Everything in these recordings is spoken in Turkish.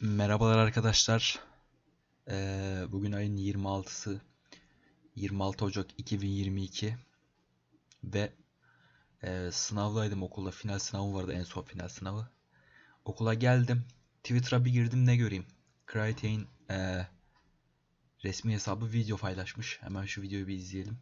Merhabalar arkadaşlar. Ee, bugün ayın 26'sı. 26 Ocak 2022 ve e, sınavdaydım okulda. Final sınavı vardı en son final sınavı. Okula geldim. Twitter'a bir girdim ne göreyim. Crytek'in e, resmi hesabı video paylaşmış. Hemen şu videoyu bir izleyelim.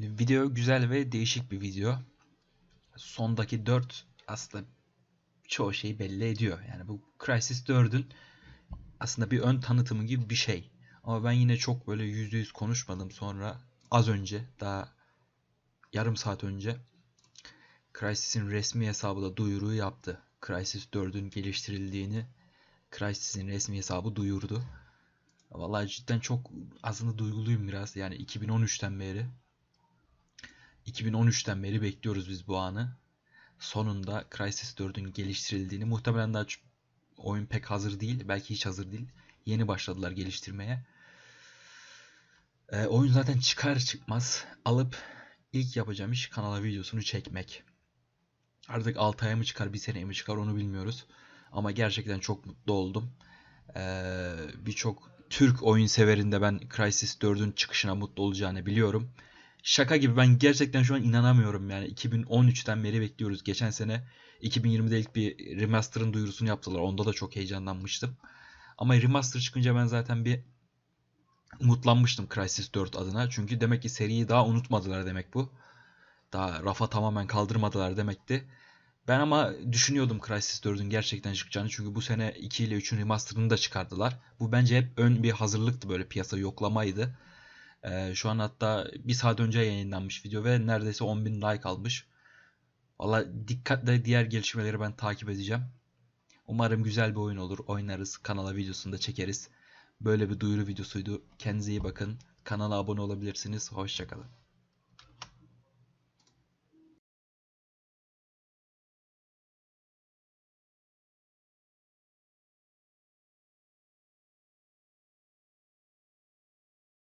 Şimdi video güzel ve değişik bir video. Sondaki 4 aslında çoğu şeyi belli ediyor. Yani bu Crysis 4'ün aslında bir ön tanıtımı gibi bir şey. Ama ben yine çok böyle %100 konuşmadım. Sonra az önce daha yarım saat önce Crysis'in resmi hesabı da duyuruyu yaptı. Crysis 4'ün geliştirildiğini Crysis'in resmi hesabı duyurdu. Vallahi cidden çok aslında duyguluyum biraz. Yani 2013'ten beri 2013'ten beri bekliyoruz biz bu anı. Sonunda Crysis 4'ün geliştirildiğini muhtemelen daha oyun pek hazır değil. Belki hiç hazır değil. Yeni başladılar geliştirmeye. Ee, oyun zaten çıkar çıkmaz alıp ilk yapacağım iş kanala videosunu çekmek. Artık 6 aya mı çıkar, bir seneye mi çıkar onu bilmiyoruz. Ama gerçekten çok mutlu oldum. Ee, Birçok Türk oyun severinde ben Crysis 4'ün çıkışına mutlu olacağını biliyorum. Şaka gibi ben gerçekten şu an inanamıyorum yani 2013'ten beri bekliyoruz. Geçen sene 2020'de ilk bir remaster'ın duyurusunu yaptılar. Onda da çok heyecanlanmıştım. Ama remaster çıkınca ben zaten bir umutlanmıştım Crysis 4 adına. Çünkü demek ki seriyi daha unutmadılar demek bu. Daha rafa tamamen kaldırmadılar demekti. Ben ama düşünüyordum Crysis 4'ün gerçekten çıkacağını. Çünkü bu sene 2 ile 3'ün remaster'ını da çıkardılar. Bu bence hep ön bir hazırlıktı böyle piyasa yoklamaydı. Ee, şu an hatta bir saat önce yayınlanmış video ve neredeyse 10.000 like almış. Valla dikkatle diğer gelişmeleri ben takip edeceğim. Umarım güzel bir oyun olur. Oynarız. Kanala videosunu da çekeriz. Böyle bir duyuru videosuydu. Kendinize iyi bakın. Kanala abone olabilirsiniz. Hoşçakalın.